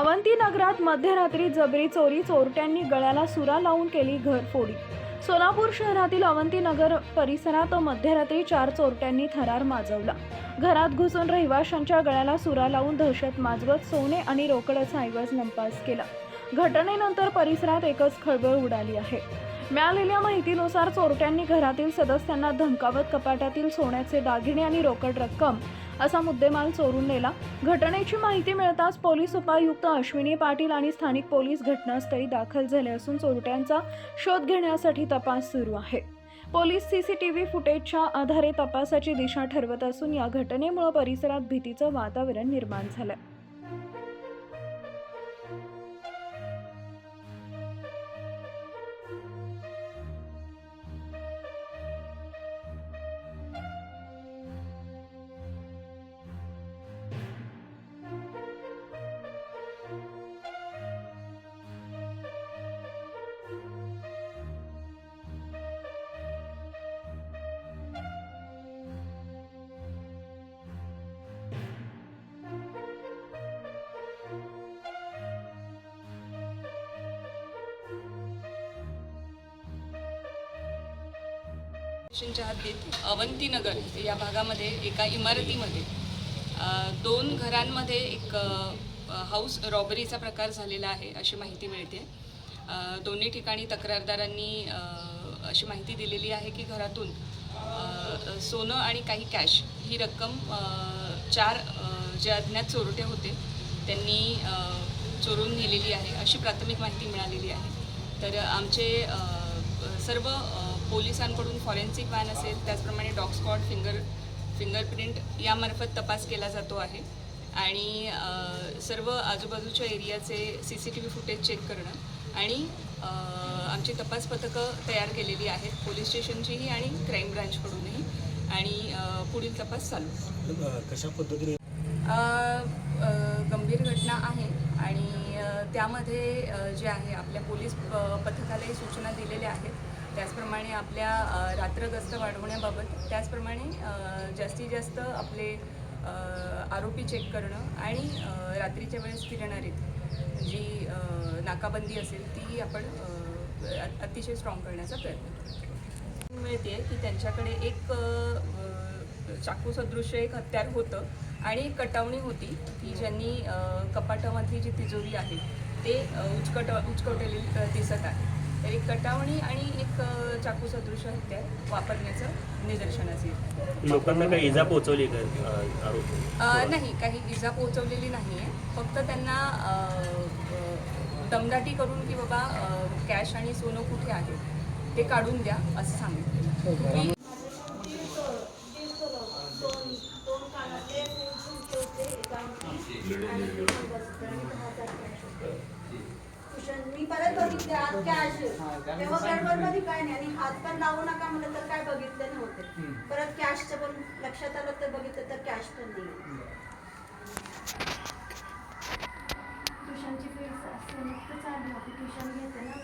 अवंतीनगरात मध्यरात्री जबरी चोरी चोरट्यांनी गळ्याला सुरा लावून केली घरफोडी. सोलापूर शहरातील अवंतीनगर परिसरात मध्यरात्री चार चोरट्यांनी थरार माजवला. घरात घुसून रहिवाशांच्या गळ्याला सुरा लावून दहशत माजवत सोने आणि रोकडचा ऐवज लंपास केला. घटनेनंतर परिसरात एकच खळबळ उडाली आहे. मिळालेल्या माहितीनुसार चोरट्यांनी घरातील सदस्यांना धमकावत कपाटातील सोन्याचे दागिने आणि रोकड रक्कम असा मुद्देमाल चोरून नेला. घटनेची माहिती मिळताच पोलीस उपायुक्त अश्विनी पाटील आणि स्थानिक पोलीस घटनास्थळी दाखल झाले असून चोरट्यांचा शोध घेण्यासाठी तपास सुरू आहे. पोलीस सीसीटीव्ही फुटेजच्या आधारे तपासाची दिशा ठरवत असून या घटनेमुळे परिसरात भीतीचं वातावरण निर्माण झालंय. स्टेशनच्या हद्दीत अवंतीनगर या भागामध्ये एका इमारतीमध्ये दोन घरांमध्ये एक हाऊस रॉबरीचा प्रकार झालेला आहे अशी माहिती मिळते. दोन्ही ठिकाणी तक्रारदारांनी अशी माहिती दिलेली आहे की घरातून सोनं आणि काही कॅश ही रक्कम चार जे अज्ञात चोरटे होते त्यांनी चोरून नेलेली आहे अशी प्राथमिक माहिती मिळालेली आहे. तर आमचे सर्व पोलिसांकडून फॉरेन्सिक वॅन असेल त्याचप्रमाणे डॉग स्कॉट फिंगर फिंगरप्रिंट यामार्फत तपास केला जातो आहे. आणि सर्व आजूबाजूच्या एरियाचे C C T V footage check करणं आणि आमची तपास पथकं तयार केलेली आहेत पोलीस स्टेशनचीही आणि क्राईम ब्रांचकडूनही. आणि पुढील तपास चालू. कशा पद्धतीने गंभीर घटना आहे. त्यामध्ये जे आहे आपल्या पोलीस प- पथकालाही सूचना दिलेल्या आहेत. त्याचप्रमाणे आपल्या रात्र गस्त वाढवण्याबाबत त्याचप्रमाणे जास्तीत जास्त आपले आरोपी चेक करणं आणि रात्रीच्या वेळेस फिरणारी जी नाकाबंदी असेल ती आपण अतिशय स्ट्रॉंग करण्याचा प्रयत्न मिळते की त्यांच्याकडे एक चाकू सदृश्य एक हत्यार होतं आणि एक कटावणी होती की ज्यांनी कपाटामधली जी तिजोरी आहे ते उचकट उचकवलेली अ, दिसत आहे. तर एक कटावणी आणि एक चाकू सदृश्य हत्यार वापरण्याचं निदर्शनास येईल. लोकांना काही इजा पोहोचवली का नाही काही इजा पोहोचवलेली नाही आहे. फक्त त्यांना दमदाटी करून की बाबा कॅश आणि सोनं कुठे आहे ते काढून द्या असं सांगितलं. मी परत बघितले आत कॅश तेव्हा गडबडमध्ये काय नाही. आणि हात पण लावू नका म्हणलं तर काय बघितले नव्हते. परत कॅशचं पण लक्षात आलं तर बघितलं तर कॅश पण नाही. ट्युशनची फीस असते. ट्युशन घेते ना.